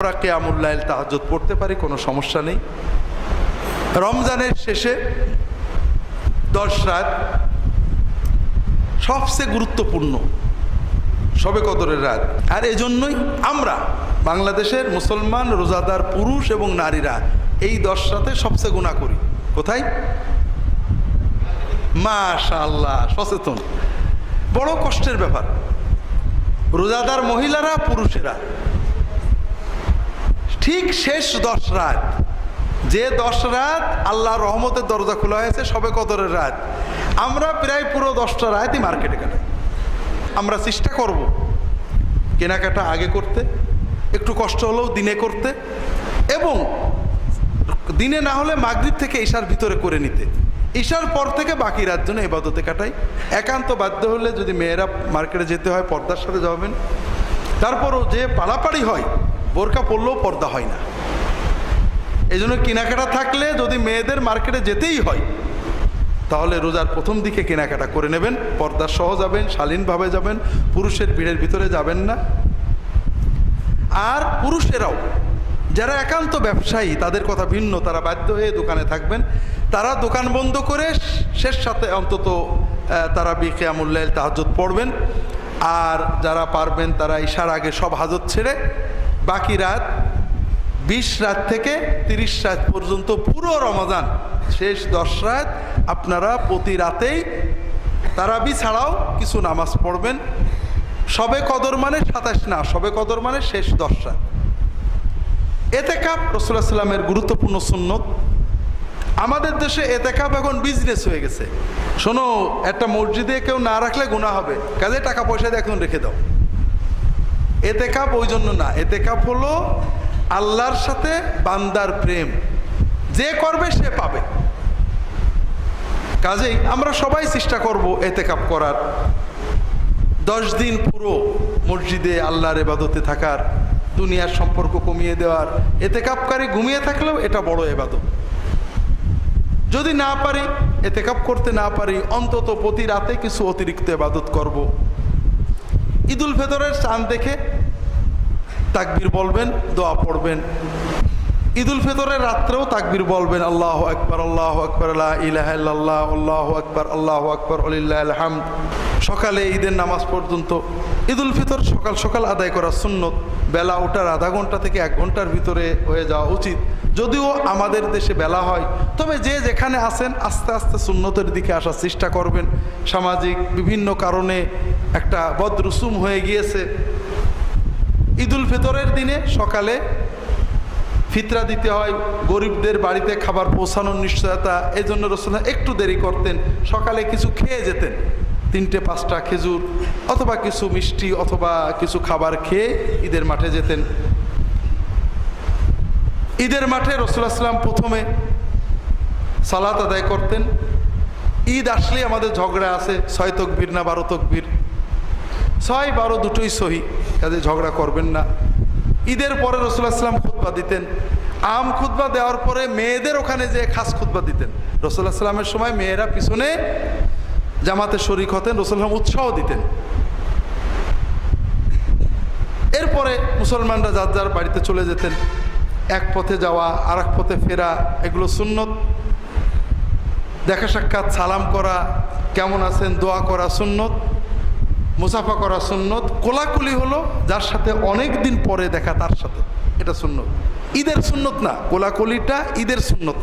আমরা কেয়ামুল্লাইল তাহাজত পড়তে পারি, কোনো সমস্যা নেই। রমজানের শেষে দশ রাত সবচেয়ে গুরুত্বপূর্ণ সবে কদরের রাত। আর এজন্যই আমরা বাংলাদেশের মুসলমান, রোজাদার, পুরুষ এবং নারীরা এই দশ রাতে সবচেয়ে গুণা করি। কোথায়? মাশাল্লাহ সচেতন। বড় কষ্টের ব্যাপার। রোজাদার মহিলারা, পুরুষেরা ঠিক শেষ দশ রাত। যে দশ রাত আল্লাহ রহমতের দরজা খোলা হয়েছে, সবে কদরের রাত। আমরা প্রায় পুরো দশটা রাতই মার্কেটে কাটাই। আমরা চেষ্টা করব কেনাকাটা আগে করতে, একটু কষ্ট হলেও দিনে করতে, এবং দিনে না হলে মাগরিব থেকে ঈশার ভিতরে করে নিতে। ঈশার পর থেকে বাকি রাত জন্য এবাদতে কাটাই। একান্ত বাধ্য হলে যদি মেয়েরা মার্কেটে যেতে হয়, পর্দার সাথে যাবেন। তারপরও যে পাড়াপাড়ি হয় বোরকা পরলেও পর্দা হয় না। এই জন্য কেনাকাটা থাকলে যদি মেয়েদের মার্কেটে যেতেই হয়, তাহলে রোজার প্রথম দিকে কেনাকাটা করে নেবেন, পর্দা সহ যাবেন, শালীনভাবে যাবেন, পুরুষের ভিড়ের ভিতরে যাবেন না। আর পুরুষেরাও, যারা একান্ত ব্যবসায়ী, তাদের কথা ভিন্ন, তারা বাধ্য হয়ে দোকানে থাকবেন। তারা দোকান বন্ধ করে শেষ সাথে অন্তত তারা বিকে আমুল্লাইল তাহাজত পড়বেন। আর যারা পারবেন, তারা ইশার আগে সব হাজত ছেড়ে বাকি রাত বিশ রাত থেকে তিরিশ রাত পর্যন্ত পুরো রমাদান শেষ দশ রাত আপনারা প্রতি রাতেই তারাবি ছাড়াও কিছু নামাজ পড়বেন। সবে কদর মানে সাতাশ না, সবে কদর মানে শেষ দশ রাত। এতে কাপ রসুল্লাহ সাল্লামের গুরুত্বপূর্ণ সুন্নত। আমাদের দেশে এতে কাপ এখন বিজনেস হয়ে গেছে। শোনো, একটা মসজিদে কেউ না রাখলে গুণা হবে। কাজে টাকা পয়সা দিয়ে এখন রেখে দাও। এতে কাপ ওই জন্য না, এতে কাপ হলো আল্লাহর সাথে বান্দার প্রেম। যে করবে, সে পাবে। কাজেই আমরা সবাই চেষ্টা করব এতে কাপ করার। দশ দিন পুরো মসজিদে আল্লাহর এবাদতে থাকার, দুনিয়ার সম্পর্ক কমিয়ে দেওয়ার। এতে কাপকারী ঘুমিয়ে থাকলেও এটা বড় এবাদত যদি না পারি, এতে কাপ করতে না পারি, অন্তত প্রতি রাতে কিছু অতিরিক্ত এবাদত করব। ঈদুল ফেতরের চাঁদ দেখে তাকবির বলবেন দোয়া পড়বেন। ঈদুল ফিতরের রাত্রেও তাকবির বলবেন, আল্লাহ আকবর আল্লাহ আকবর ইলাহ আল্লাহ আকবর আল্লাহ আকবর হামদ। সকালে ঈদের নামাজ পর্যন্ত ঈদুল ফিতর সকাল সকাল আদায় করা সুন্নত। বেলা ওঠার আধা ঘণ্টা থেকে এক ঘণ্টার ভিতরে হয়ে যাওয়া উচিত। যদিও আমাদের দেশে বেলা হয়, তবে যে যেখানে আছেন আস্তে আস্তে সুন্নতের দিকে আসার চেষ্টা করবেন। সামাজিক বিভিন্ন কারণে একটা বদরুসুম হয়ে গিয়েছে। ঈদুল ফিতরের দিনে সকালে ফিতরা দিতে হয়, গরিবদের বাড়িতে খাবার পৌঁছানোর নিশ্চয়তা এই জন্য রসুল্লাহ একটু দেরি করতেন, সকালে কিছু খেয়ে যেতেন। তিনটে, পাঁচটা খেজুর অথবা কিছু মিষ্টি অথবা কিছু খাবার খেয়ে ঈদের মাঠে যেতেন। ঈদের মাঠে রসুল্লাহ সাল্লাম প্রথমে সালাত আদায় করতেন। ঈদ আসলে আমাদের ঝগড়া আছে, ছয় তকবীর না বারো তকবীর? ছয় বারো দুটোই সহি, কাজে ঝগড়া করবেন না। ঈদের পরে রসুল্লাহ সাল্লাম খুতবা দিতেন। আম খুতবা দেওয়ার পরে মেয়েদের ওখানে যে খাস খুতবা দিতেন। রসুল্লাহ সাল্লামের সময় মেয়েরা পিছনে জামাতে শরিক হতেন রসুল্লাম উৎসাহ দিতেন। এরপরে মুসলমানরা যার যার বাড়িতে চলে যেতেন। এক পথে যাওয়া আর পথে ফেরা, এগুলো সুন্নত। দেখা সাক্ষাৎ, সালাম করা, কেমন আছেন, দোয়া করা সুন্নত। মুসাফা করা সুন্নত, কোলাকুলি হলো যার সাথে অনেক দিন পরে দেখা তার সাথে। এটা সুন্নত। ঈদের সুন্নত না, কোলাকুলিটা ঈদের সুন্নত।